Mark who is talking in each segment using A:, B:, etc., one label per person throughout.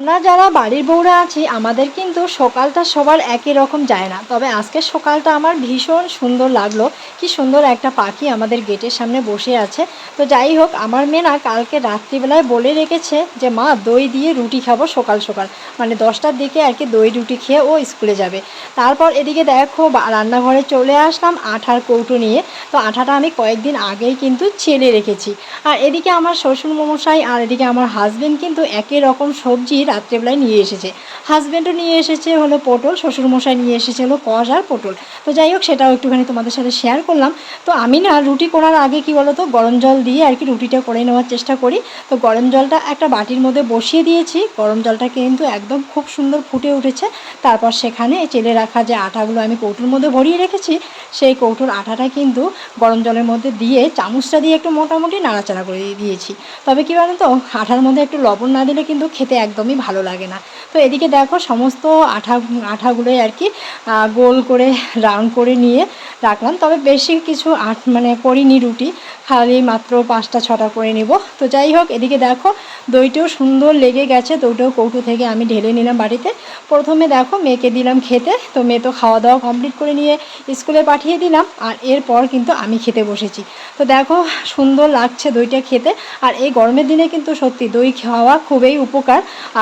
A: আমরা যারা বাড়ির বউরা আছি, আমাদের কিন্তু সকালটা সবার একই রকম যায় না। তবে আজকে সকালটা আমার ভীষণ সুন্দর লাগল। কি সুন্দর একটা পাখি আমাদের গেটের সামনে বসে আছে। তো যাই হোক, আমার মেয়ে না কালকে রাত্রিবেলায় বলে রেখেছে যে, মা, দই দিয়ে রুটি খাব সকাল সকাল। মানে দশটার দিকে আর কি দই রুটি খেয়ে ও স্কুলে যাবে। তারপর এদিকে দেখো রান্নাঘরে চলে আসলাম আঠার কৌটো নিয়ে। তো আঠাটা আমি কয়েকদিন আগেই কিন্তু ছেলে রেখেছি। আর এদিকে আমার শ্বশুর মশাই আর এদিকে আমার হাজবেন্ড কিন্তু একই রকম সবজি রাত্রেবেলায় নিয়ে এসেছে। হাজব্যান্ডও নিয়ে এসেছে হলো পটল শ্বশুর মশাই নিয়ে এসেছে হলো কষ আর পটল। তো যাই হোক, সেটাও একটুখানি তোমাদের সাথে শেয়ার করলাম। তো আমি না রুটি করার আগে কি বলো তো গরম জল দিয়ে আর কি রুটিটা করে নেওয়ার চেষ্টা করি। তো গরম জলটা একটা বাটির মধ্যে বসিয়ে দিয়েছি। গরম জলটা কিন্তু একদম খুব সুন্দর ফুটে উঠেছে। তারপর সেখানে চেলে রাখা যে আটাগুলো আমি কৌটোর মধ্যে ভরিয়ে রেখেছি, সেই কৌটোর আটাটা কিন্তু গরম জলের মধ্যে দিয়ে চামচটা দিয়ে একটু মোটামুটি নাড়াচাড়া করে দিয়েছি। তবে কী বলো তো আঠার মধ্যে একটু লবণ না দিলে কিন্তু খেতে একদমই ভালো লাগে না। তো এদিকে দেখো সমস্ত আঠা, আঠাগুলোই আর কি গোল করে, রাউন্ড করে নিয়ে রাখলাম। তবে বেশি কিছু আট মানে করিনি রুটি, খালি মাত্র পাঁচটা, ছটা করে নিব। তো যাই হোক, এদিকে দেখো দইটাও সুন্দর লেগে গেছে, দইটাও কৌটো থেকে আমি ঢেলে নিলাম বাড়িতে। প্রথমে দেখো মেয়েকে দিলাম খেতে, তো মেয়ে তো খাওয়া দাওয়া কমপ্লিট করে নিয়ে স্কুলে পাঠিয়ে দিলাম, আর এরপর কিন্তু আমি খেতে বসেছি। তো দেখো সুন্দর লাগছে দইটা খেতে, আর এই গরমের দিনে কিন্তু সত্যি দই খাওয়া খুবই উপকার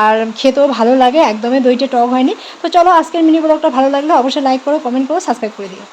A: আর খেতেও ভালো লাগে, একদমই দইটা টক হয়নি। তো চলো আজকের মিনি ব্লগটা ভালো লাগলে অবশ্যই লাইক করো কমেন্ট করো সাবস্ক্রাইব করে দিও।